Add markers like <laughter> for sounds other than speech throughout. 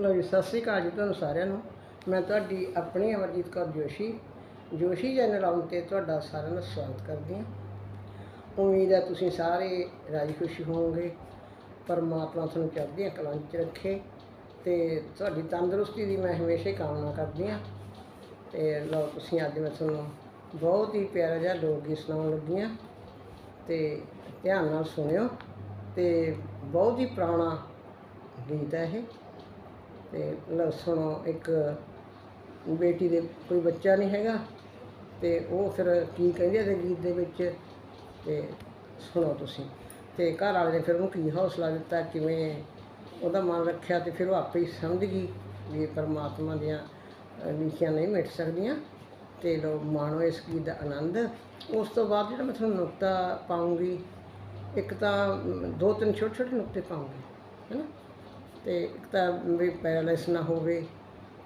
ਲੋ ਜੀ, ਸਤਿ ਸ੍ਰੀ ਅਕਾਲ ਜੀ ਤੁਹਾਨੂੰ ਸਾਰਿਆਂ ਨੂੰ। ਮੈਂ ਤੁਹਾਡੀ ਆਪਣੀ ਅਮਰਜੀਤ ਕੌਰ ਜੋਸ਼ੀ ਜੋਸ਼ੀ ਚੈਨਲ ਆਉਣ ਤੇ ਤੁਹਾਡਾ ਸਾਰਿਆਂ ਦਾ ਸਵਾਗਤ ਕਰਦੀ ਹਾਂ। ਉਮੀਦ ਹੈ ਤੁਸੀਂ ਸਾਰੇ ਰਾਜੀ ਖੁਸ਼ੀ ਹੋਵੋਗੇ। ਪਰਮਾਤਮਾ ਤੁਹਾਨੂੰ ਚੜ੍ਹਦੀਆਂ ਕਲਾਂ 'ਚ ਰੱਖੇ ਤੇ ਤੁਹਾਡੀ ਤੰਦਰੁਸਤੀ ਦੀ ਮੈਂ ਹਮੇਸ਼ਾ ਹੀ ਕਾਮਨਾ ਕਰਦੀ ਹਾਂ। ਤੇ ਲਓ ਤੁਸੀਂ ਅੱਜ ਮੈਂ ਤੁਹਾਨੂੰ ਬਹੁਤ ਹੀ ਪਿਆਰਾ ਜਿਹਾ ਲੋਕ ਗੀਤ ਸੁਣਾਉਣ ਲੱਗੀ ਹਾਂ ਤੇ ਧਿਆਨ ਨਾਲ ਸੁਣਿਓ ਤੇ ਬਹੁਤ ਹੀ ਪੁਰਾਣਾ ਗੀਤ ਹੈ ਇਹ। ਤੇ ਲਓ ਸੁਣੋ ਇੱਕ ਬੇਟੀ ਦੇ ਕੋਈ ਬੱਚਾ ਨਹੀਂ ਹੈਗਾ ਤੇ ਉਹ ਫਿਰ ਕੀ ਕਹਿੰਦੇ ਨੇ ਗੀਤ ਦੇ ਵਿੱਚ? ਤੇ ਸੁਣੋ ਤੁਸੀਂ। ਤੇ ਘਰ ਵਾਲੇ ਨੇ ਫਿਰ ਉਹਨੂੰ ਕੀ ਹੌਸਲਾ ਦਿੱਤਾ? ਕਿਵੇਂ ਉਹਦਾ ਮਨ ਰੱਖਿਆ ਤੇ ਫਿਰ ਉਹ ਆਪੇ ਹੀ ਸਮਝ ਗਈ ਵੀ ਪਰਮਾਤਮਾ ਦੀਆਂ ਅ, ਲਿਖੀਆਂ ਨਹੀਂ ਮਿਟ ਸਕਦੀਆਂ। ਤੇ ਲੋ ਮਾਣੋ ਇਸ ਗੀਤ ਦਾ ਆਨੰਦ। ਉਸ ਤੋਂ ਬਾਅਦ ਜਿਹੜਾ ਮੈਂ ਤੁਹਾਨੂੰ ਨੁਕਤਾ ਪਾਉਂਗੀ ਇੱਕ ਤਾਂ ਦੋ ਤਿੰਨ ਛੋਟੇ ਛੋਟੇ ਨੁਕਤੇ ਪਾਉਂਗੀ ਹੈਨਾ ਅਤੇ ਇੱਕ ਤਾਂ ਵੀ ਪੈਰਾਲਾਈਸ ਨਾ ਹੋਵੇ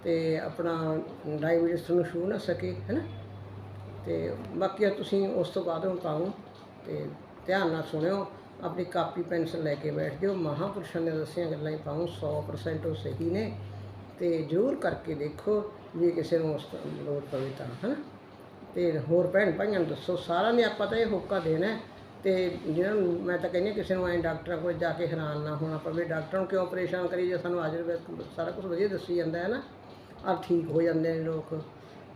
ਅਤੇ ਆਪਣਾ ਡਾਇਬੀਟਿਸ ਤੁਹਾਨੂੰ ਛੂਹ ਨਾ ਸਕੇ ਹੈ ਨਾ ਅਤੇ ਬਾਕੀ ਆ ਤੁਸੀਂ ਉਸ ਤੋਂ ਬਾਅਦ ਹੁਣ ਪਾਉ ਅਤੇ ਧਿਆਨ ਨਾਲ ਸੁਣਿਓ, ਆਪਣੀ ਕਾਪੀ, ਪੈਨਸਲ ਲੈ ਕੇ ਬੈਠ ਜਾਓ। ਮਹਾਪੁਰਸ਼ਾਂ ਨੇ ਦੱਸੀਆਂ ਗੱਲਾਂ ਹੀ ਪਾਉ 100% ਉਹ ਸਹੀ ਨੇ ਤੇ ਜ਼ਰੂਰ ਕਰਕੇ ਦੇਖੋ ਜੇ ਕਿਸੇ ਨੂੰ ਉਸ ਲੋੜ ਪਵੇ ਤਾਂ, ਹਨਾ? ਤੇ ਹੋਰ ਭੈਣ ਭਾਈਆਂ ਨੂੰ ਦੱਸੋ, ਸਾਰਿਆਂ ਨੇ ਆਪਾਂ ਤਾਂ ਇਹ ਹੋਕਾ ਦੇਣਾ ਤੇ ਜਿਹਨਾਂ ਨੂੰ ਮੈਂ ਤਾਂ ਕਹਿੰਦੀ ਕਿਸੇ ਨੂੰ ਐਂ ਡਾਕਟਰਾਂ ਕੋਲ ਜਾ ਕੇ ਹੈਰਾਨ ਨਾ ਹੋਣਾ ਪਵੇ, ਡਾਕਟਰਾਂ ਨੂੰ ਕਿਉਂ ਪਰੇਸ਼ਾਨ ਕਰੀ ਜੇ ਸਾਨੂੰ ਆਯੁਰਵੈਦ ਸਾਰਾ ਕੁਝ ਵਧੀਆ ਦੱਸੀ ਜਾਂਦਾ ਹੈ ਨਾ ਆ ਠੀਕ ਹੋ ਜਾਂਦੇ ਨੇ ਲੋਕ।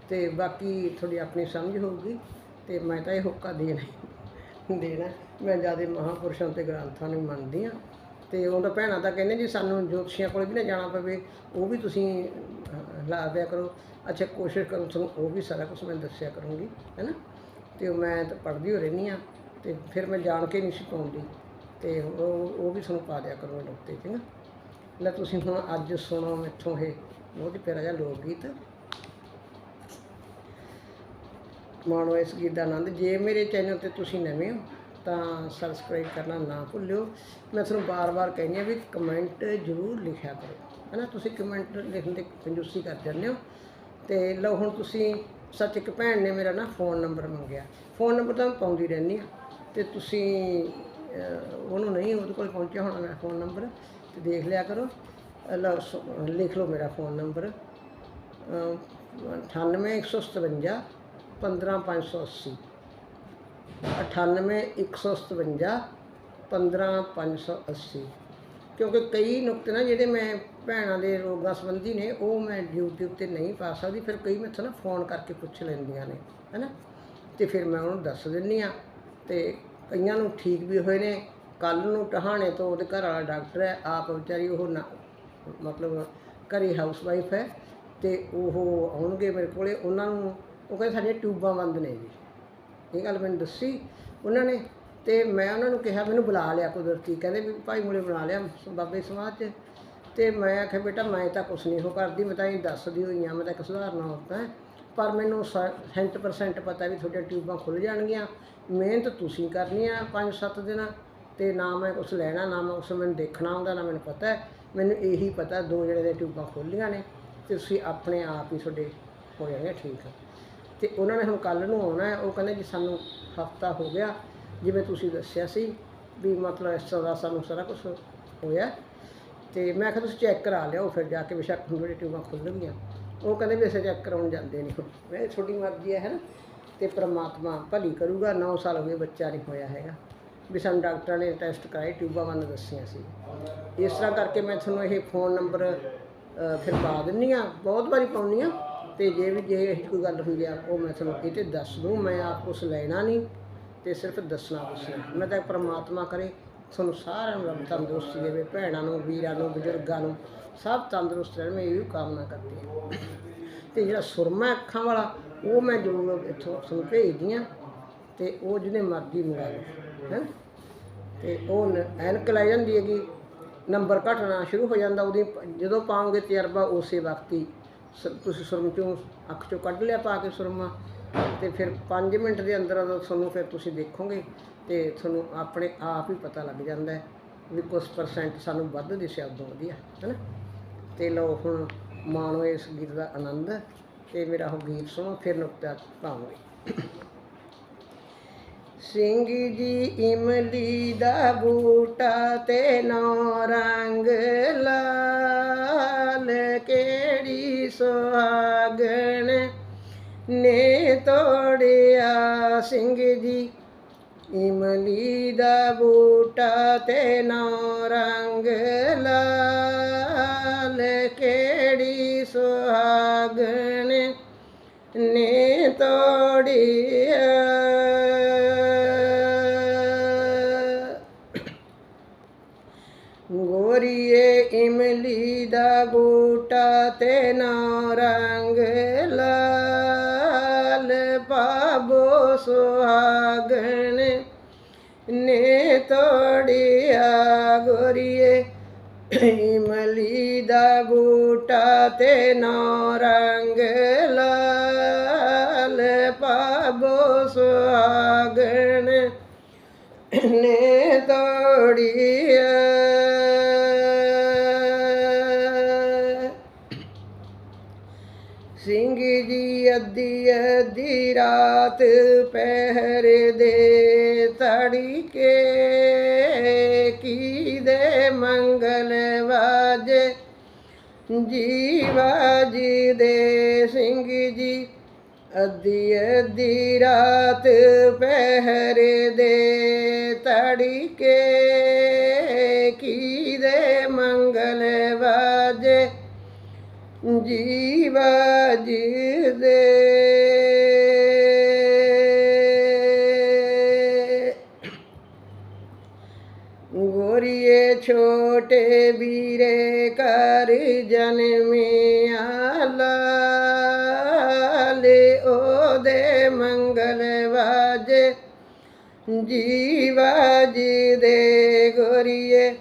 ਤੇ ਬਾਕੀ ਤੁਹਾਡੀ ਆਪਣੀ ਸਮਝ ਹੋਊਗੀ ਤੇ ਮੈਂ ਤਾਂ ਇਹ ਹੋਕਾ ਦੇਣਾ <laughs> ਦੇਣਾ। ਮੈਂ ਜ਼ਿਆਦਾ ਮਹਾਪੁਰਸ਼ਾਂ ਤੇ ਗ੍ਰੰਥਾਂ ਨੂੰ ਮੰਨਦੀ ਆ ਤੇ ਉਹਦਾ ਭੈਣਾਂ ਤਾਂ ਕਹਿੰਦੇ ਜੀ ਸਾਨੂੰ ਜੋਤਸ਼ੀਆਂ ਕੋਲ ਵੀ ਨਾ ਜਾਣਾ ਪਵੇ, ਉਹ ਵੀ ਤੁਸੀਂ ਲਾ ਦਿਆ ਕਰੋ। ਅੱਛਾ, ਕੋਸ਼ਿਸ਼ ਕਰੋ, ਤੁਹਾਨੂੰ ਉਹ ਵੀ ਸਾਰਾ ਕੁਝ ਮੈਂ ਦੱਸਿਆ ਕਰੂੰਗੀ ਹੈਨਾ ਤੇ ਉਹ ਮੈਂ ਤਾਂ ਪੜ੍ਹਦੀ ਹੋ ਰਹਿੰਦੀ ਆ ਤੇ ਫਿਰ ਮੈਂ ਜਾਣ ਕੇ ਨਹੀਂ ਸੀ ਪਾਉਂਦੀ। ਤੇ ਉਹ ਉਹ ਵੀ ਤੁਹਾਨੂੰ ਪਾ ਦਿਆ ਕਰੂੰਗਾ ਨੁਕਤੇ 'ਚ ਨਾ ਲੈ ਤੁਸੀਂ ਹੁਣ ਅੱਜ ਸੁਣੋ ਮੈਥੋਂ ਇਹ, ਬਹੁਤ ਹੀ ਪਿਆਰਾ ਜਿਹਾ ਲੋਕ ਗੀਤ ਮਾਣੋ ਇਸ ਗੀਤ ਦਾ ਆਨੰਦ, ਜੇ ਮੇਰੇ ਚੈਨਲ ਤੇ ਤੁਸੀਂ ਨਵੇਂ ਹੋ, ਤਾਂ ਸਬਸਕ੍ਰਾਈਬ ਕਰਨਾ ਨਾ ਭੁੱਲਿਓ। ਮੈਂ ਤੁਹਾਨੂੰ ਬਾਰ-ਬਾਰ ਕਹਿੰਦੀ ਹਾਂ ਵੀ ਕਮੈਂਟ ਜ਼ਰੂਰ ਲਿਖਿਆ ਕਰੋ। ਹਨਾ, ਤੁਸੀਂ ਕਮੈਂਟ ਲਿਖਣ ਦੇ ਕੰਜੂਸੀ ਕਰ ਜਾਂਦੇ ਹੋ। ਤੇ ਲਓ ਹੁਣ ਤੁਸੀਂ, ਸੱਚ ਇੱਕ ਭੈਣ ਨੇ ਮੇਰਾ ਨਾ ਫੋਨ ਨੰਬਰ ਮੰਗਿਆ। ਫੋਨ ਨੰਬਰ ਤਾਂ ਮੈਂ ਪਾਉਂਦੀ ਰਹਿੰਦੀ ਹਾਂ। ਤੇ ਤੁਸੀਂ ਉਹਨੂੰ ਨਹੀਂ, ਉਹਦੇ ਕੋਲ ਪਹੁੰਚਿਆ ਹੋਣਾ ਮੇਰਾ ਫੋਨ ਨੰਬਰ ਤੇ ਦੇਖ ਲਿਆ ਕਰੋ। ਲਿਖ ਲਓ ਮੇਰਾ ਫੋਨ ਨੰਬਰ 98157 15580 98157 15580 ਕਿਉਂਕਿ ਕਈ ਨੁਕਤੇ ਨਾ, ਜਿਹੜੇ ਮੈਂ ਭੈਣਾਂ ਦੇ ਰੋਗਾਂ ਸੰਬੰਧੀ ਨੇ, ਉਹ ਮੈਂ YouTube ਤੇ ਨਹੀਂ ਪਾ ਸਕਦੀ। ਫਿਰ ਕਈ ਮੈਥੋਂ ਨਾ ਫੋਨ ਕਰਕੇ ਪੁੱਛ ਲੈਂਦੀਆਂ ਨੇ, ਹੈਨਾ? ਤੇ ਫਿਰ ਮੈਂ ਉਹਨੂੰ ਦੱਸ ਦਿੰਨੀ ਆ ਤੇ ਕਈਆਂ ਨੂੰ ਠੀਕ ਵੀ ਹੋਏ ਨੇ ਕੱਲ ਨੂੰ ਟਹਾਣੇ ਤੋਂ ਉਹਦੇ ਘਰ ਵਾਲਾ ਡਾਕਟਰ ਹੈ, ਆਪ ਵਿਚਾਰੀ ਉਹ ਨਾ, ਮਤਲਬ ਘਰੇ ਹਾਊਸ ਵਾਈਫ ਹੈ ਤੇ ਉਹ ਆਉਣਗੇ ਮੇਰੇ ਕੋਲੇ, ਉਹਨਾਂ ਨੂੰ, ਉਹ ਕਹਿੰਦੇ ਸਾਡੀਆਂ ਟਿਊਬਾਂ ਬੰਦ ਨੇ ਜੀ। ਇਹ ਗੱਲ ਮੈਨੂੰ ਦੱਸੀ ਉਹਨਾਂ ਨੇ ਤੇ ਮੈਂ ਉਹਨਾਂ ਨੂੰ ਕਿਹਾ, ਮੈਨੂੰ ਬੁਲਾ ਲਿਆ ਕੁਦਰਤੀ, ਕਹਿੰਦੇ ਵੀ ਭਾਈ ਮੁੰਡੇ ਬੁਲਾ ਲਿਆ ਬਾਬੇ ਸਮਾਜ 'ਚ। ਤੇ ਮੈਂ ਆਖਿਆ, ਬੇਟਾ ਮੈਂ ਤਾਂ ਕੁਛ ਨਹੀਂ ਉਹ ਕਰਦੀ, ਮੈਂ ਤਾਂ ਇਹ ਦੱਸਦੀ ਹੋਈ ਆ ਮੈਂ ਤਾਂ ਇੱਕ ਸੁਧਾਰਨਾ ਹੁੰਦਾ ਪਰ ਮੈਨੂੰ 100% ਪਤਾ ਵੀ ਤੁਹਾਡੀਆਂ ਟਿਊਬਾਂ ਖੁੱਲ ਜਾਣਗੀਆਂ। ਮਿਹਨਤ ਤੁਸੀਂ ਕਰਨੀ ਆ 5-7 ਦਿਨ, ਤੇ ਨਾ ਮੈਂ ਕੁਛ ਲੈਣਾ, ਨਾ ਮੈਂ ਉਸ ਮੈਨੂੰ ਦੇਖਣਾ ਹੁੰਦਾ, ਨਾ ਮੈਨੂੰ ਪਤਾ। ਹੈ ਮੈਨੂੰ ਇਹੀ ਪਤਾ ਦੋ ਜਿਹੜੇ ਦੇ ਟਿਊਬਾਂ ਖੋਲੀਆਂ ਨੇ, ਤੇ ਤੁਸੀਂ ਆਪਣੇ ਆਪ ਹੀ ਤੁਹਾਡੇ ਹੋ ਜਾਣਗੇ ਠੀਕ ਤੇ ਉਹਨਾਂ ਨੇ ਹੁਣ ਕੱਲ ਨੂੰ ਆਉਣਾ ਹੈ, ਉਹ ਕਹਿੰਦੇ ਜੀ ਸਾਨੂੰ ਹਫਤਾ ਹੋ ਗਿਆ, ਜਿਵੇਂ ਤੁਸੀਂ ਦੱਸਿਆ ਸੀ, ਵੀ ਮਤਲਬ ਇਸ ਤਰ੍ਹਾਂ ਦਾ ਸਾਨੂੰ ਸਾਰਾ ਕੁਝ ਹੋਇਆ। ਤੇ ਮੈਂ ਕਿਹਾ ਤੁਸੀਂ ਚੈੱਕ ਕਰਾ ਲਿਓ, ਫਿਰ ਜਾ ਕੇ ਬੇਸ਼ੱਕ ਹੁਣ ਜਿਹੜੀ ਟਿਊਬਾਂ ਖੁੱਲ ਗਈਆਂ। ਉਹ ਕਹਿੰਦੇ ਵੀ ਅਸੀਂ ਚੈੱਕ ਕਰਾਉਣ ਜਾਂਦੇ ਨਹੀਂ ਮੈਂ ਕਿਹਾ ਛੋਟੀ ਮਰਜ਼ੀ ਹੈ ਨਾ? ਤੇ ਪ੍ਰਮਾਤਮਾ ਭਲੀ ਕਰੂਗਾ 9 ਸਾਲ ਹੋ ਗਏ ਬੱਚਾ ਨਹੀਂ ਹੋਇਆ ਹੈਗਾ। ਵੀ ਸਾਨੂੰ ਡਾਕਟਰਾਂ ਨੇ ਟੈਸਟ ਕਰਾਏ, ਟਿਊਬਾਂ ਵੱਲ ਦੱਸੀਆਂ ਸੀ। ਇਸ ਤਰ੍ਹਾਂ ਕਰਕੇ ਮੈਂ ਤੁਹਾਨੂੰ ਇਹ ਫੋਨ ਨੰਬਰ ਫਿਰ ਪਾ ਦਿੰਨੀ ਆ ਬਹੁਤ ਵਾਰੀ ਪਾਉਣੀ ਆ ਤੇ ਜੇ ਵੀ, ਜੇ ਇਹੋ ਜਿਹੀ ਕੋਈ ਗੱਲ ਹੁੰਦੀ ਆ, ਉਹ ਮੈਂ ਤੁਹਾਨੂੰ ਕਿਤੇ ਦੱਸ ਦੂੰ। ਮੈਂ ਆਪ ਕੁਛ ਲੈਣਾ ਨਹੀਂ ਤੇ ਸਿਰਫ ਦੱਸਣਾ ਦੱਸਣਾ ਮੈਂ ਤਾਂ ਪ੍ਰਮਾਤਮਾ ਕਰੇ, ਤੁਹਾਨੂੰ ਸਾਰਿਆਂ ਨੂੰ ਰੱਬ ਤੰਦਰੁਸਤੀ ਦੇਵੇ, ਭੈਣਾਂ ਨੂੰ, ਵੀਰਾਂ ਨੂੰ, ਬਜ਼ੁਰਗਾਂ ਨੂੰ। ਸਭ ਤੰਦਰੁਸਤ ਰਹਿਣ, ਮੈਂ ਇਹ ਕਾਮਨਾ ਕਰਦੀ ਹਾਂ। ਤੇ ਜਿਹੜਾ ਸੁਰਮਾ ਅੱਖਾਂ ਵਾਲਾ, ਉਹ ਮੈਂ ਜ਼ਰੂਰ ਇੱਥੋਂ ਤੁਹਾਨੂੰ ਭੇਜਦੀ ਹਾਂ ਤੇ ਉਹ ਜਿਹਨੇ ਮਰਜ਼ੀ ਮੰਗਾ ਲਓ, ਹੈ। ਤੇ ਉਹ ਐਨਕ ਲੈ ਜਾਂਦੀ ਹੈਗੀ, ਨੰਬਰ ਘਟਣਾ ਸ਼ੁਰੂ ਹੋ ਜਾਂਦਾ, ਉਹਦੀ ਜਦੋਂ ਪਾਉਂਗੇ ਤਜਰਬਾ ਉਸੇ ਵਕਤ ਹੀ। ਸ- ਤੁਸੀਂ ਸੁਰਮ ਚੋਂ ਅੱਖ ਚੋਂ ਕੱਢ ਲਿਆ ਪਾ ਕੇ ਸੁਰਮਾ, ਤੇ ਫਿਰ 5 ਮਿੰਟ ਦੇ ਅੰਦਰ ਅੰਦਰ ਤੁਹਾਨੂੰ ਫਿਰ ਤੁਸੀਂ ਦੇਖੋਗੇ ਤੇ ਤੁਹਾਨੂੰ ਆਪਣੇ ਆਪ ਹੀ ਪਤਾ ਲੱਗ ਜਾਂਦਾ ਵੀ ਕੁਝ ਪਰਸੈਂਟ ਸਾਨੂੰ ਵੱਧ ਦਿਸਿਆ, ਉਦੋਂ ਵਧੀਆ, ਹੈ ਨਾ। ਤੇ ਲਓ ਹੁਣ ਮਾਣੋ ਇਸ ਗੀਤ ਦਾ ਆਨੰਦ ਤੇ ਮੇਰਾ ਉਹ ਗੀਤ ਸੁਣੋ, ਫਿਰ ਨੁਕਤਾ ਪਾਵਾਂਗੇ। ਸਿੰਘ ਜੀ ਇਮਲੀ ਦਾ ਬੂਟਾ ਤੇ ਨੌ ਰੰਗ ਲਾਲ, ਕਿਹੜੀ ਸੁਹਾਗਣ ਨੇ ਤੋੜਿਆ? ਸਿੰਘ ਜੀ ਇਮਲੀ ਦਾ ਬੂਟਾ ਤੇ ਨੌ ਰੰਗ ਲਾਲ ਸੁਹਾਗਣ ਨੇ ਤੋੜਿਆ। ਗੋਰੀਏ ਇਮਲੀ ਦਾ ਬੂਟਾ ਤੇ ਨਾ ਰੰਗ ਲਾਲ ਪਾਬੋ ਸੁਹਾਗਣ ਨੇ ਤੋੜਿਆ। ਗੋਰੀਏ ਇਮਲੀ ਦਾ ਬੂਟਾ ਤੇ ਨਾ ਰੰਗ ਲਾਲ ਪਾਬੋ ਸੁਹਾਗਣ ਨੇ ਤੋੜਿਆ ਸਿੰਘ ਜੀ ਅੱਧੀ ਅੱਧੀ ਰਾਤ ਪਹਿਰ ਜੀਵਾ ਜੀ ਦੇ ਸਿੰਘ ਜੀ, ਅੱਧੀ ਅੱਧੀ ਰਾਤ ਪਹਿਰ ਦੇ ਤੜਕੇ ਕੀ ਦੇ ਮੰਗਲ ਵਾਜੇ? ਜੀਵਾ ਜੀ ਦੇ ਗੋਰੀਏ ਛੋਟੇ ਵੀਰੇ ਕਰ ਜਨਮਿਆ ਲਾਲੇ ਉਹਦੇ ਮੰਗਲ ਵਾਜੇ ਜੀਵਾ ਜੀ ਦੇ ਗੋਰੀਏ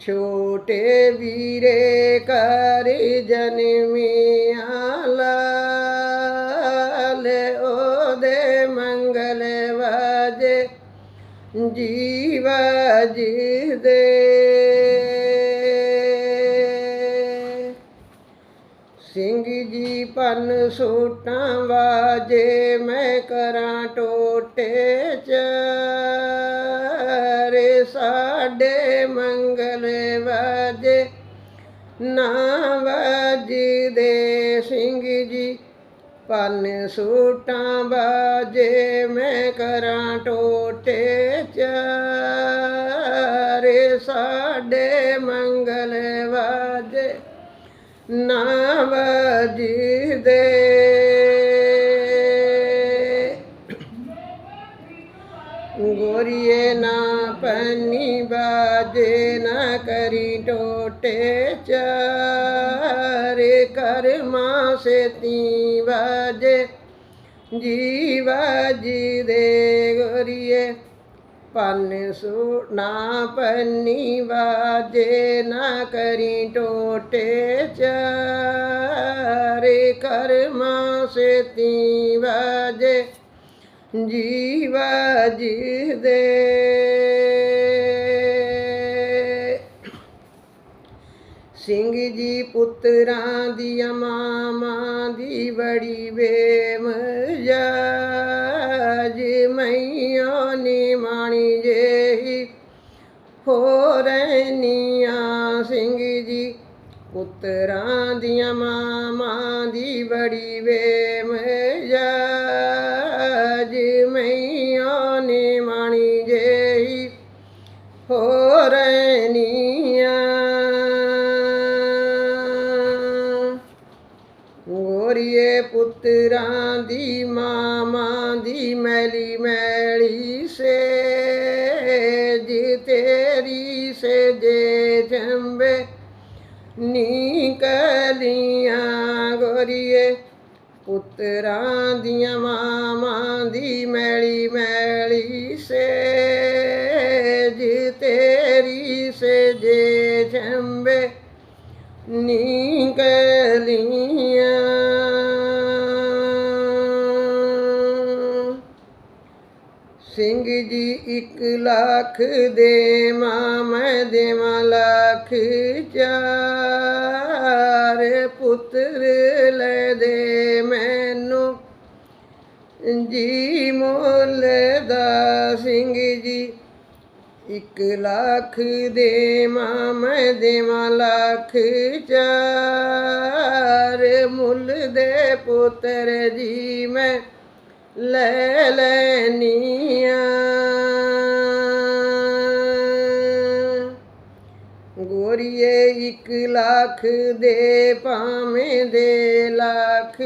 ਛੋਟੇ ਵੀਰੇ ਕਰ ਜਨਮਿਆ ਲਾਲ ਉਹਦੇ ਮੰਗਲ ਵਾਜੇ ਜੀਵਾ ਜੀ ਦੇ ਸਿੰਘ ਜੀ ਪਨ ਸੂਟਾਂ ਵਾਜੇ, ਮੈਂ ਕਰਾਂ ਟੋਟੇ ਚਾਰੇ ਸਾਡੇ ਮੰਗਲ ਵਾਜੇ, ਨਾ ਵਾਜਦੇ ਸਿੰਘ ਜੀ ਪਨ ਸੂਟਾਂ ਬਾਜੇ ਮੈਂ ਕਰਾਂ ਟੋਟੇ ਚਾਰੇ ਸਾਡੇ ਮੰਗਲ ਵਾਜੇ ਬ ਜੀ ਦੇ ਗੋਰੀਏ ਨਾ ਪੰਨੀ, ਬਾਜੇ ਨਾ ਕਰੀ ਟੋਟੇ ਚਾਰੇ। ਕਰਮਾ ਸੇਤੀ ਬਾਜੇ ਜੀਵਾ ਜੀ ਦੇ ਗੋਰੀਏ। ਪੰਨ ਸੂ ਨਾ ਪੰਨੀ ਬਾਜੇ ਨਾ ਕਰੀ ਟੋਟੇ ਚਾਰੇ ਕਰਮਾ ਸੇਤੀ ਬਾਜੇ ਜੀਵਾ ਜੀ ਦੇ ਸਿੰਘ ਜੀ ਪੁੱਤਰਾਂ ਦੀਆਂ ਮਾਵਾਂ ਦੀ ਬੜੀ ਵੇਮ ਜਾਜ ਹੋ ਰਹਿਨੀਆਂ ਸਿੰਘ ਜੀ ਪੁੱਤਰਾਂ ਦੀਆਂ ਮਾਵਾਂ ਦੀ ਬੜੀ ਵੇ ਸੇ ਜੇ ਜੰਬੇ ਨਿਕਲੀਆਂ ਗੋਰੀਏ ਪੁੱਤਰਾਂ ਦੀਆਂ ਮਾਵਾਂ ਦੀ ਮੈਲੀ ਮੈਲੀ ਸੇ ਜੀ ਤੇਰੀ ਸੇ ਜੇ ਜੰਬੇ ਨਿਕਲੀਆਂ ਜੀ ਇੱਕ ਲੱਖ ਦੇ ਮਾਂ ਮੈਂ ਦੇਵਾਂ ਲੱਖ ਚਾਰ ਪੁੱਤਰ ਲੈ ਦੇ ਮੈਨੂੰ। ਜੀ ਮੁੱਲ ਦਾ ਸਿੰਘ ਜੀ ਇੱਕ ਲੱਖ ਦੇ ਮਾਂ ਮੈਂ ਦੇਵਾਂ ਲੱਖ ਚਾਰ ਮੁੱਲ ਦੇ ਪੁੱਤਰ ਜੀ ਮੈਂ। ਲੈ ਲੈਨੀਆਂ ਗੋਰੀਏ ਇੱਕ ਲੱਖ ਦੇ, ਭਾਵੇਂ ਦੇ ਲੱਖ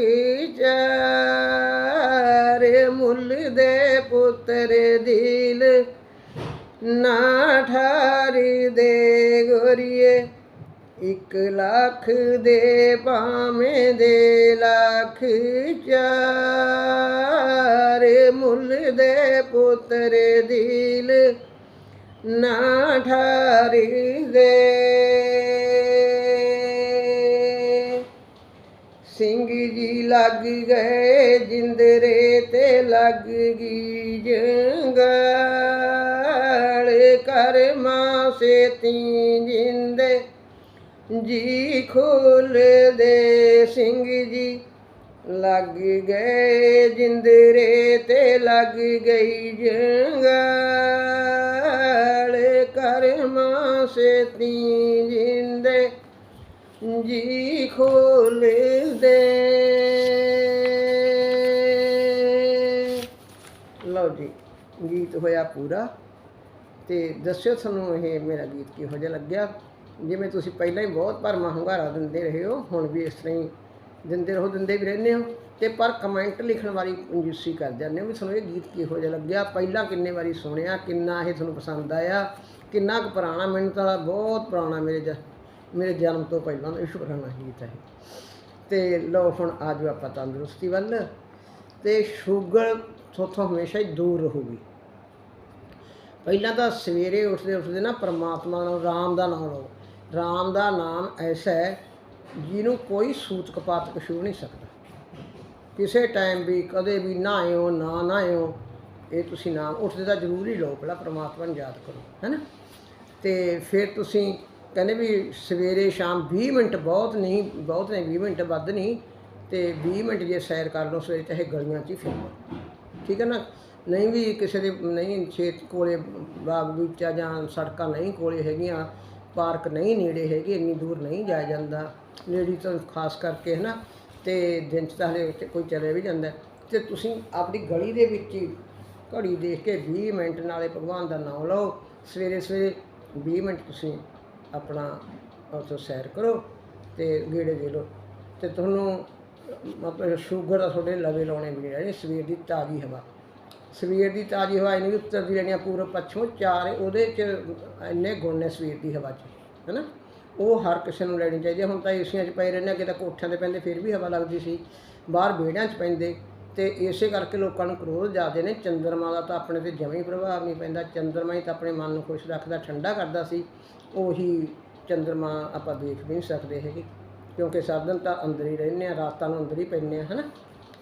ਚਾਰ ਮੁੱਲ ਦੇ ਪੁੱਤਰ ਦਿਲ ਨਾ ਠਾਰੀ ਦੇ ਗੋਰੀਏ। ਇੱਕ ਲੱਖ ਦੇ ਭਾਵੇਂ ਦੇ ਲੱਖ ਚਾਰ ਮੁੱਲ ਦੇ ਪੁੱਤਰ ਦਿਲ ਨਾ ਠਾਰੀ ਦੇ ਸਿੰਘ ਜੀ ਲੱਗ ਗਏ ਜਿੰਦਰੇ ਤੇ ਲੱਗ ਗਈ ਜੰਗਲ। ਕਰਮਾ ਸੇਤੀ ਜਿੰਦੇ ਜੀ ਖੋਲ ਦੇ ਸਿੰਘ ਜੀ। ਲੱਗ ਗਏ ਜਿੰਦਰੇ ਤੇ ਲੱਗ ਗਈ ਜੰਗਲ। ਕਰਮਾ ਸੇਤੀ ਜਿੰਦੇ। ਜੀ ਖੋਲ ਦੇ। ਲਓ ਜੀ, ਗੀਤ ਹੋਇਆ ਪੂਰਾ। ਤੇ ਦੱਸਿਓ ਤੁਹਾਨੂੰ ਇਹ ਮੇਰਾ ਗੀਤ ਕਿਹੋ ਜਿਹਾ ਲੱਗਿਆ। ਜਿਵੇਂ ਤੁਸੀਂ ਪਹਿਲਾਂ ਹੀ ਬਹੁਤ ਭਰਮਾ ਹੁੰਗਾਰਾ ਦਿੰਦੇ ਰਹੇ ਹੋ, ਹੁਣ ਵੀ ਇਸ ਤਰ੍ਹਾਂ ਹੀ ਦਿੰਦੇ ਰਹੋ, ਦਿੰਦੇ ਵੀ ਰਹਿੰਦੇ ਹੋ। ਤੇ ਪਰ ਕਮੈਂਟ ਲਿਖਣ ਵਾਲੀ ਕੰਜੂਸੀ ਕਰ ਜਾਂਦੇ ਹੋ ਵੀ ਤੁਹਾਨੂੰ ਇਹ ਗੀਤ ਕਿਹੋ ਜਿਹਾ ਲੱਗਿਆ? ਪਹਿਲਾਂ ਕਿੰਨੇ ਵਾਰੀ ਸੁਣਿਆ? ਕਿੰਨਾ ਇਹ ਤੁਹਾਨੂੰ ਪਸੰਦ ਆਇਆ? ਕਿੰਨਾ ਕੁ ਪੁਰਾਣਾ? ਮੈਨੂੰ ਤਾਂ ਬਹੁਤ ਪੁਰਾਣਾ ਮੇਰੇ ਜ, ਮੇਰੇ ਜਨਮ ਤੋਂ ਪਹਿਲਾਂ ਦਾ ਇਹ ਗੀਤ ਹੈ। ਤੇ ਲਓ ਹੁਣ ਆ ਜਾਓ ਆਪਾਂ ਤੰਦਰੁਸਤੀ ਵੱਲ। ਤੇ ਸ਼ੂਗਰ ਤੁਹਾਥੋਂ ਹਮੇਸ਼ਾ ਹੀ ਦੂਰ ਰਹੂਗੀ। ਪਹਿਲਾਂ ਤਾਂ ਸਵੇਰੇ ਉੱਠਦੇ ਉੱਠਦੇ ਨਾ ਪਰਮਾਤਮਾ ਨਾਲ ਰਾਮ ਦਾ ਨਾਮ ਲਓ। ਰਾਮ ਦਾ ਨਾਮ ਐਸਾ ਹੈ ਜਿਹਨੂੰ ਕੋਈ ਸੂਤਕ ਪਾਤਕ ਛੂ ਨਹੀਂ ਸਕਦਾ। ਕਿਸੇ ਟਾਈਮ ਵੀ ਕਦੇ ਵੀ ਨਹਾਇਓ, ਨਾ ਨਹਾਇਓ, ਇਹ ਤੁਸੀਂ ਨਾਮ ਉੱਠਦੇ ਤਾਂ ਜ਼ਰੂਰ ਹੀ ਲਓ, ਪਹਿਲਾਂ ਪ੍ਰਮਾਤਮਾ ਨੂੰ ਯਾਦ ਕਰੋ, ਹੈਨਾ? ਤੇ ਫਿਰ ਤੁਸੀਂ ਕਹਿੰਦੇ ਵੀ ਸਵੇਰੇ ਸ਼ਾਮ 20 ਮਿੰਟ ਬਹੁਤ ਨਹੀਂ ਬਹੁਤ ਨਹੀਂ 20 ਮਿੰਟ ਵੱਧ ਨਹੀਂ, ਤੇ 20 ਮਿੰਟ ਜੇ ਸੈਰ ਕਰ ਲਓ ਸਵੇਰੇ, ਚਾਹੇ ਗਲੀਆਂ 'ਚ ਹੀ ਫਿਰ। ਲਓ ਠੀਕ ਹੈ ਨਾ? ਨਹੀਂ ਵੀ ਕਿਸੇ ਦੇ, ਨਹੀਂ, ਖੇਤ ਕੋਲੇ ਬਾਗ ਬੂਚਾ ਜਾਂ ਸੜਕਾਂ ਨਹੀਂ ਕੋਲੇ ਹੈਗੀਆਂ ਪਾਰਕ ਨਹੀਂ ਨੇੜੇ ਹੈਗੇ, ਇੰਨੀ ਦੂਰ ਨਹੀਂ ਜਾਇਆ ਜਾਂਦਾ। ਨੇੜੇ ਤੋਂ ਖਾਸ ਕਰਕੇ ਹੈ ਨਾ ਤੇ ਦਿਨ 'ਚ ਤਾਂ ਹਲੇ ਕੋਈ ਚਲੇ ਵੀ ਜਾਂਦਾ। ਤੇ ਤੁਸੀਂ ਆਪਣੀ ਗਲੀ ਦੇ ਵਿੱਚ ਹੀ ਘੜੀ ਦੇਖ ਕੇ 20 ਮਿੰਟ ਨਾਲੇ ਭਗਵਾਨ ਦਾ ਨਾਮ ਲਓ। ਸਵੇਰੇ ਸਵੇਰੇ 20 ਮਿੰਟ ਤੁਸੀਂ ਆਪਣਾ ਉੱਥੋਂ ਸੈਰ ਕਰੋ ਤੇ ਗੇੜੇ ਦੇ ਲਓ। ਤੇ ਤੁਹਾਨੂੰ ਮਤਲਬ ਸ਼ੂਗਰ ਦਾ ਤੁਹਾਡੇ ਲਵੇ ਲਾਉਣੇ ਵੀ ਨਹੀਂ ਸਵੇਰ ਦੀ ਤਾਜ਼ੀ ਹਵਾ। ਸਵੇਰ ਦੀ ਤਾਜ਼ੀ ਹਵਾ ਇਹਨੇ ਉੱਤਰ ਦੀ ਲੈਣੀ ਆ, ਪੂਰਬ ਪੱਛਮ ਚਾਰ ਉਹਦੇ ਚ ਇੰਨੇ ਗੁਣ ਨੇ ਸਵੇਰ ਦੀ ਹਵਾ 'ਚ, ਹੈਨਾ? ਉਹ ਹਰ ਕਿਸੇ ਨੂੰ ਲੈਣੀ ਚਾਹੀਦੀ ਹੈ। ਹੁਣ ਤਾਂ ਏਸੀਆਂ 'ਚ ਪਏ ਰਹਿੰਦੇ ਆ, ਕਿਤੇ ਕੋਠਿਆਂ ਤੇ ਪੈਂਦੇ ਫਿਰ ਵੀ ਹਵਾ ਲੱਗਦੀ ਸੀ, ਬਾਹਰ ਵਿਹੜਿਆਂ 'ਚ ਪੈਂਦੇ। ਤੇ ਇਸੇ ਕਰਕੇ ਲੋਕਾਂ ਨੂੰ ਕ੍ਰੋਧ ਜ਼ਿਆਦੇ ਨੇ। ਚੰਦਰਮਾ ਦਾ ਤਾਂ ਆਪਣੇ ਤੇ ਜਮਾਂ ਹੀ ਪ੍ਰਭਾਵ ਨਹੀਂ ਪੈਂਦਾ। ਚੰਦਰਮਾ ਹੀ ਤਾਂ ਆਪਣੇ ਮਨ ਨੂੰ ਖੁਸ਼ ਰੱਖਦਾ, ਠੰਡਾ ਕਰਦਾ ਸੀ। ਉਹੀ ਚੰਦਰਮਾ ਆਪਾਂ ਦੇਖ ਵੀ ਨਹੀਂ ਸਕਦੇ ਹੈਗੇ। ਕਿਉਂਕਿ ਸਾਧਨ ਤਾਂ ਅੰਦਰ ਹੀ ਰਹਿੰਦੇ ਆ, ਰਾਤਾਂ ਨੂੰ ਅੰਦਰ ਹੀ ਪੈਂਦੇ ਆ, ਹਨਾ?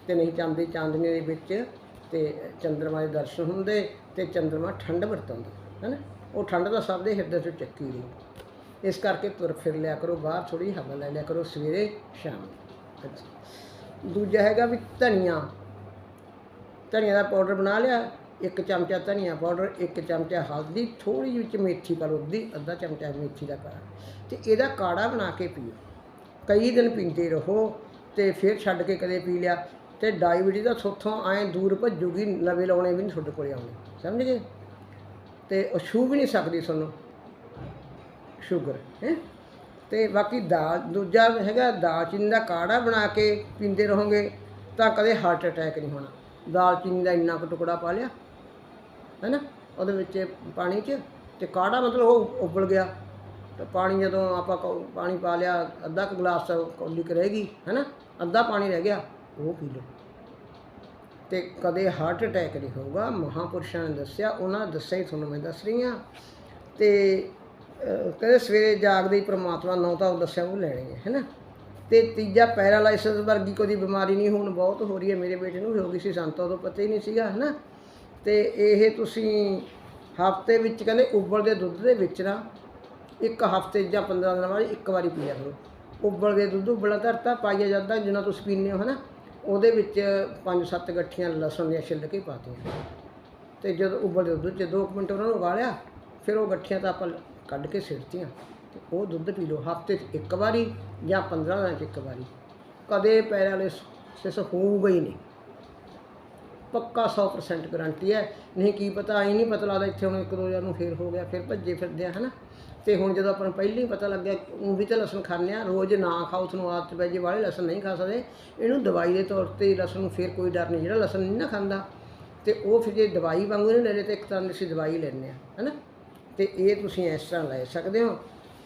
ਤੇ ਨਹੀਂ ਚਾਂਦੀ ਚਾਂਦਨੀ ਦੇ ਵਿੱਚ ਤੇ ਚੰਦਰਮਾ ਦੇ ਦਰਸ਼ਨ ਹੁੰਦੇ ਤੇ ਚੰਦਰਮਾ ਠੰਡ ਵਰਤਾਉਂਦਾ ਹੈਨਾ ਉਹ ਠੰਡ ਦਾ ਸਭ ਦੇ ਹਿਰਦੇ ਤੋਂ ਚੱਕੀ ਗਈ ਇਸ ਕਰਕੇ ਤੁਰ ਫਿਰ ਲਿਆ ਕਰੋ, ਬਾਹਰ ਥੋੜੀ ਹਵਾ ਲੈ ਲਿਆ ਕਰੋ ਸਵੇਰੇ ਸ਼ਾਮ। ਦੂਜਾ ਹੈਗਾ ਵੀ ਧਨੀਆ। ਧਨੀਆ ਦਾ ਪਾਊਡਰ ਬਣਾ ਲਿਆ, ਇੱਕ ਚਮਚਾ ਧਨੀਆ ਪਾਊਡਰ, ਇੱਕ ਚਮਚਾ ਹਲਦੀ ਥੋੜੀ ਜਿਹੀ ਵਿੱਚ ਮੇਥੀ ਕਰੋ ਲਓ, ਅੱਧੀ, ਅੱਧਾ ਚਮਚਾ ਮੇਥੀ ਦਾ ਕਾੜਾ। ਤੇ ਇਹਦਾ ਕਾੜਾ ਬਣਾ ਕੇ ਪੀਓ। ਕਈ ਦਿਨ ਪੀਂਦੇ ਰਹੋ ਤੇ ਫਿਰ ਛੱਡ ਕੇ ਕਦੇ ਪੀ ਲਿਆ। ਤੇ ਡਾਇਬੀਟੀਜ਼ ਦਾ ਥੋਥੋਂ ਐਂ ਦੂਰ ਭੱਜੂਗੀ, ਲਵੇ ਲਾਉਣੇ ਵੀ ਨਹੀਂ ਤੁਹਾਡੇ ਕੋਲੇ ਆਉਣੇ। ਸਮਝ ਗਏ? ਤੇ ਉਹ ਛੂ ਵੀ ਨਹੀਂ ਸਕਦੀ ਤੁਹਾਨੂੰ। ਸ਼ੂਗਰ, ਹੈ? ਤੇ ਬਾਕੀ ਦਾਲ ਦੂਜਾ ਹੈਗਾ ਦਾਲਚੀਨੀ ਦਾ ਕਾੜਾ ਬਣਾ ਕੇ ਪੀਂਦੇ ਰਹੋਗੇ, ਤਾਂ ਕਦੇ ਹਾਰਟ ਅਟੈਕ ਨਹੀਂ ਹੋਣਾ। ਦਾਲਚੀਨੀ ਦਾ ਇੰਨਾ ਕੁ ਟੁਕੜਾ ਪਾ ਲਿਆ, ਹੈਨਾ? ਉਹਦੇ ਵਿੱਚ ਪਾਣੀ 'ਚ, ਤੇ ਕਾੜਾ ਮਤਲਬ ਉਹ ਉਬਲ ਗਿਆ। ਤੇ ਪਾਣੀ ਜਦੋਂ ਆਪਾਂ ਕੌ- ਪਾਣੀ ਪਾ ਲਿਆ, ਅੱਧਾ ਕੁ ਗਲਾਸ ਕੌਲੀ ਕੁ ਰਹੇਗੀ ਹੈਨਾ? ਅੱਧਾ ਪਾਣੀ ਰਹਿ ਗਿਆ। ਉਹ ਪੀ ਲਓ। ਤੇ ਕਦੇ ਹਾਰਟ ਅਟੈਕ ਨਹੀਂ ਹੋਊਗਾ। ਮਹਾਪੁਰਸ਼ਾਂ ਨੇ ਦੱਸਿਆ, ਉਹਨਾਂ ਦੱਸਿਆ ਹੀ ਤੁਹਾਨੂੰ ਮੈਂ ਦੱਸ ਰਹੀ ਹਾਂ। ਤੇ ਕਹਿੰਦੇ ਸਵੇਰੇ ਜਾਗਦੇ ਹੀ ਪ੍ਰਮਾਤਮਾ ਨੌ ਤਾਂ ਉਹ ਦੱਸਿਆ ਉਹ ਲੈਣੀ ਹੈ, ਹੈਨਾ? ਤੇ ਤੀਜਾ ਪੈਰਾਲਾਈਸਿਸ ਵਰਗੀ ਕੋਈ ਬਿਮਾਰੀ ਨਹੀਂ, ਹੁਣ ਬਹੁਤ ਹੋ ਰਹੀ ਹੈ। ਮੇਰੇ ਬੇਟੇ ਨੂੰ ਵੀ ਹੋ ਗਈ ਸੀ, ਸਾਨੂੰ ਤਾਂ ਉਦੋਂ ਪਤਾ ਹੀ ਨਹੀਂ ਸੀਗਾ, ਹੈਨਾ? ਤੇ ਇਹ ਤੁਸੀਂ ਹਫ਼ਤੇ ਵਿੱਚ ਕਹਿੰਦੇ ਉਬਲਦੇ ਦੁੱਧ ਦੇ ਵਿੱਚ ਨਾ ਇੱਕ ਹਫ਼ਤੇ ਜਾਂ 15 ਦਿਨਾਂ ਬਾਅਦ ਇੱਕ ਵਾਰੀ ਪੀਆ ਕਰੋ। ਉਬਲਦੇ ਦੁੱਧ, ਉਬਲਣਾ ਧਰਤਾ ਪਾਈਆ ਜਾਂਦਾ ਜਿੰਨਾ ਤੁਸੀਂ ਪੀਂਦੇ ਹੋ, ਹਨਾ? ਉਹਦੇ ਵਿੱਚ 5-7 ਗੱਠੀਆਂ ਲਸਣ ਦੀਆਂ ਛਿੱਲ ਕੇ ਪਾਤੀਆਂ। ਤੇ ਜਦੋਂ ਉਬਲਦੇ ਦੁੱਧ 'ਚ 2 ਮਿੰਟ ਉਹਨਾਂ ਨੂੰ ਉਬਾਲਿਆ, ਫਿਰ ਉਹ ਗੱਠੀਆਂ ਤਾਂ ਆਪਾਂ ਕੱਢ ਕੇ ਸਿਰਤੀਆਂ। ਤੇ ਉਹ ਦੁੱਧ ਪੀ ਲਓ, ਹਫ਼ਤੇ 'ਚ ਇੱਕ ਵਾਰੀ ਜਾਂ 15 ਦਿਨਾਂ 'ਚ ਇੱਕ ਵਾਰੀ। ਕਦੇ ਪੈਰਾਂ ਵਾਲੇ ਸਿਸ ਹੋਊਗਾ ਹੀ ਨਹੀਂ। ਪੱਕਾ 100% ਗਾਰੰਟੀ ਹੈ। ਨਹੀਂ ਕੀ ਪਤਾ ਆਈ ਨਹੀਂ ਪਤਾ ਲੱਗਦਾ ਇੱਥੇ ਹੁਣ ਇੱਕ ਦੋ ਜਣ ਨੂੰ ਫੇਰ ਹੋ ਗਿਆ, ਫਿਰ ਭੱਜੇ ਫਿਰਦੇ ਆ, ਹਨਾ। ਤੇ ਹੁਣ ਜਦੋਂ ਆਪਾਂ ਨੂੰ ਪਹਿਲਾਂ ਹੀ ਪਤਾ ਲੱਗਿਆ ਉਹ ਵੀ ਤਾਂ ਲਸਣ ਖਾਂਦੇ ਆ, ਰੋਜ਼ ਨਾ ਖਾਓ ਤੁਹਾਨੂੰ ਆਦਤ ਪੈ ਜੇ, ਵਾਲੇ ਲਸਣ ਨਹੀਂ ਖਾ ਸਕਦੇ। ਇਹਨੂੰ ਦਵਾਈ ਦੇ ਤੌਰ ਤੇ ਲਸਣ ਨੂੰ ਫੇਰ ਕੋਈ ਡਰ ਨਹੀਂ, ਜਿਹੜਾ ਲਸਣ ਨਹੀਂ ਨਾ ਖਾਂਦਾ। ਤੇ ਉਹ ਫਿਰ ਜੇ ਦਵਾਈ ਵਾਂਗੂ ਨਹੀਂ ਲੈਣੇ ਤੇ ਇੱਕ ਤਰ੍ਹਾਂ ਦੀ ਅਸੀਂ ਦਵਾਈ ਲੈਂਦੇ ਆ, ਹਨਾ। ਤੇ ਇਹ ਤੁਸੀਂ ਇਸ ਤਰ੍ਹਾਂ ਲੈ ਸਕਦੇ ਹੋ।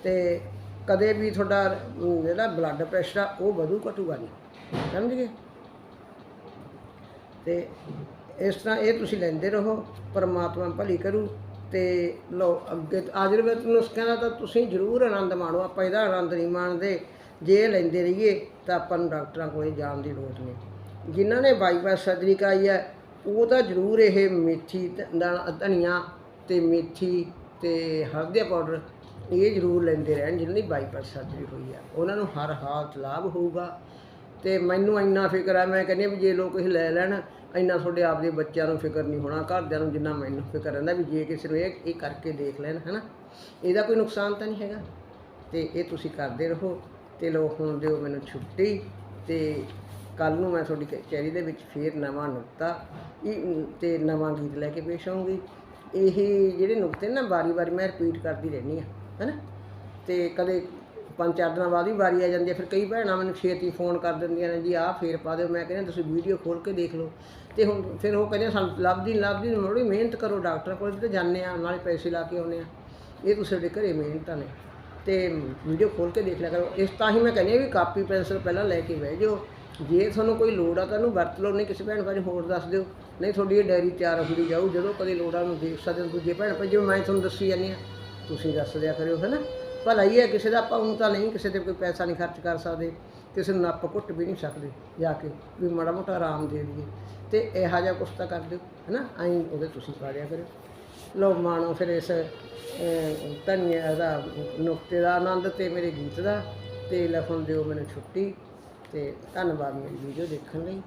ਤੇ ਕਦੇ ਵੀ ਤੁਹਾਡਾ, ਜਿਹੜਾ ਬਲੱਡ ਪ੍ਰੈਸ਼ਰ ਆ, ਉਹ ਵਧੂ ਘਟੂਗਾ ਨਹੀਂ। ਸਮਝ ਗਏ? ਤੇ ਇਸ ਤਰ੍ਹਾਂ ਇਹ ਤੁਸੀਂ ਲੈਂਦੇ ਰਹੋ, ਪਰਮਾਤਮਾ ਭਲੀ ਕਰੂ ਤੇ ਲਓ, ਅੱਗੇ ਆਯੁਰਵੇਦ ਨੁਸਖਿਆਂ ਦਾ ਤਾਂ ਤੁਸੀਂ ਜ਼ਰੂਰ ਆਨੰਦ ਮਾਣੋ, ਆਪਾਂ ਇਹਦਾ ਆਨੰਦ ਨਹੀਂ ਮਾਣਦੇ। ਜੇ ਇਹ ਲੈਂਦੇ ਰਹੀਏ, ਤਾਂ ਆਪਾਂ ਨੂੰ ਡਾਕਟਰਾਂ ਕੋਲੇ ਜਾਣ ਦੀ ਲੋੜ ਨਹੀਂ। ਜਿਨ੍ਹਾਂ ਨੇ ਬਾਈਪਾਸ ਸਰਜਰੀ ਕਰਾਈ ਹੈ, ਉਹ ਤਾਂ ਜ਼ਰੂਰ ਇਹ ਮੇਥੀ ਧਨੀਆ ਤੇ ਮੇਥੀ ਤੇ ਹਲਦੀ ਪਾਊਡਰ ਇਹ ਜ਼ਰੂਰ ਲੈਂਦੇ ਰਹਿਣ, ਜਿਨ੍ਹਾਂ ਦੀ ਬਾਈਪਾਸ ਸਰਜਰੀ ਹੋਈ ਹੈ। ਉਹਨਾਂ ਨੂੰ ਹਰ ਹਾਲਤ ਲਾਭ ਹੋਊਗਾ। ਤੇ ਮੈਨੂੰ ਇੰਨਾ ਫਿਕਰ ਹੈ ਮੈਂ ਕਹਿੰਦੀ ਹਾਂ ਵੀ ਜੇ ਲੋਕ ਇਹ ਲੈ ਲੈਣ, ਇੰਨਾ ਤੁਹਾਡੇ ਆਪਦੇ ਬੱਚਿਆਂ ਨੂੰ ਫਿਕਰ ਨਹੀਂ ਹੋਣਾ, ਘਰਦਿਆਂ ਨੂੰ ਜਿੰਨਾ ਮੈਨੂੰ ਫਿਕਰ ਰਹਿੰਦਾ ਵੀ ਜੇ ਕਿਸੇ ਨੂੰ ਇਹ ਇਹ ਕਰਕੇ ਦੇਖ ਲੈਣ, ਹਨਾ? ਇਹਦਾ ਕੋਈ ਨੁਕਸਾਨ ਤਾਂ ਨਹੀਂ ਹੈਗਾ। ਤੇ ਇਹ ਤੁਸੀਂ ਕਰਦੇ ਰਹੋ ਤੇ ਲੋ ਹੁਣ ਦਿਓ ਮੈਨੂੰ ਛੁੱਟੀ ਤੇ ਕੱਲ ਨੂੰ ਮੈਂ ਤੁਹਾਡੀ ਕਚਹਿਰੀ ਦੇ ਵਿੱਚ ਫੇਰ ਨਵਾਂ ਨੁਕਤਾ, ਇਹ ਤੇ ਨਵਾਂ ਗੀਤ ਲੈ ਕੇ ਪੇਸ਼ ਆਉਂਗੀ ਇਹ ਜਿਹੜੇ ਨੁਕਤੇ ਨਾ ਵਾਰੀ-ਵਾਰੀ ਮੈਂ ਰਿਪੀਟ ਕਰਦੀ ਰਹਿੰਦੀ ਆ ਹੈਨਾ? ਤੇ ਕਦੇ ਪੰਜ ਚਾਰ ਦਿਨਾਂ ਬਾਅਦ ਵੀ ਵਾਰੀ ਆ ਜਾਂਦੀ ਹੈ ਫਿਰ ਕਈ ਭੈਣਾਂ ਮੈਨੂੰ ਛੇਤੀ ਫੋਨ ਕਰ ਦਿੰਦੀਆਂ ਨੇ, ਜੀ, ਆਹ ਫੇਰ ਪਾ ਦਿਓ। ਮੈਂ ਕਹਿੰਦਾ ਤੁਸੀਂ ਵੀਡੀਓ ਖੋਲ ਕੇ ਦੇਖ ਲਓ। ਤੇ ਹੁਣ ਫਿਰ ਉਹ ਕਹਿੰਦੇ ਸਾਨੂੰ ਲੱਭਦੀ ਨੀ, ਲੱਭਦੀ ਮੋੜੀ ਮਿਹਨਤ ਕਰੋ ਡਾਕਟਰਾਂ ਕੋਲ ਤੇ ਜਾਂਦੇ ਆ, ਨਾਲੇ ਪੈਸੇ ਲਾ ਕੇ ਆਉਂਦੇ ਆ। ਇਹ ਤੁਸੀਂ ਸਾਡੇ ਘਰੇ ਮਿਹਨਤਾਂ ਨੇ। ਤੇ ਵੀਡੀਓ ਖੋਲ ਕੇ ਦੇਖ ਲਿਆ ਕਰੋ। ਇਸ ਤਾਂ ਹੀ ਮੈਂ ਕਹਿੰਦੀ ਹਾਂ ਵੀ ਕਾਪੀ, ਪੈਨਸਲ ਪਹਿਲਾਂ ਲੈ ਕੇ ਬਹਿ ਜਾਓ। ਜੇ ਤੁਹਾਨੂੰ ਕੋਈ ਲੋੜ ਆ ਤਾਂ ਉਹਨੂੰ ਵਰਤ ਲਓ, ਨਹੀਂ ਕਿਸੇ ਭੈਣ ਭਾਈ ਨੂੰ ਹੋਰ ਦੱਸ ਦਿਓ। ਨਹੀਂ, ਤੁਹਾਡੀ ਇਹ ਡਾਇਰੀ ਤਿਆਰ ਹੁੰਦੀ ਜਾਊ, ਜਦੋਂ ਕਦੇ ਲੋੜ ਆ, ਉਹਨੂੰ ਦੇਖ ਸਕਦੇ ਹੋ। ਦੂਜੇ ਭੈਣ ਭਾਈ ਜਿਵੇਂ ਮੈਂ ਤੁਹਾਨੂੰ ਦੱਸੀ ਜਾਂਦੀ ਹਾਂ। ਤੁਸੀਂ ਦੱਸ ਦਿਆ ਕਰਿਓ ਹੈ ਨਾ ਭਲਾ ਹੀ ਹੈ, ਕਿਸੇ ਦਾ ਆਪਾਂ ਨੂੰ ਤਾਂ ਨਹੀਂ, ਕਿਸੇ ਤੇ ਕੋਈ ਪੈਸਾ ਨਹੀਂ ਖਰਚ ਕਰ ਸਕਦੇ, ਕਿਸੇ ਨੂੰ ਨੱਪ ਘੁੱਟ ਵੀ ਨਹੀਂ ਸਕਦੇ ਜਾ ਕੇ, ਵੀ ਮਾੜਾ ਮੋਟਾ ਆਰਾਮ ਦੇ ਦਈਏ। ਤੇ ਇਹੋ ਜਿਹਾ ਕੁਛ ਤਾਂ ਕਰ ਦਿਓ ਹੈ ਨਾ ਐਂ ਉਹਦੇ ਤੁਸੀਂ ਪਾ ਦਿਆ ਕਰਿਓ। ਲੋ ਮਾਣੋ ਫਿਰ ਇਸ ਧਨੀਆ ਦਾ ਨੁਕਤੇ ਦਾ ਆਨੰਦ ਤੇ ਮੇਰੇ ਗੀਤ ਦਾ, ਤੇ ਲਿਖਣ ਦਿਓ ਮੈਨੂੰ ਛੁੱਟੀ, ਤੇ ਧੰਨਵਾਦ ਮੇਰੀ ਵੀਡੀਓ ਦੇਖਣ ਲਈ।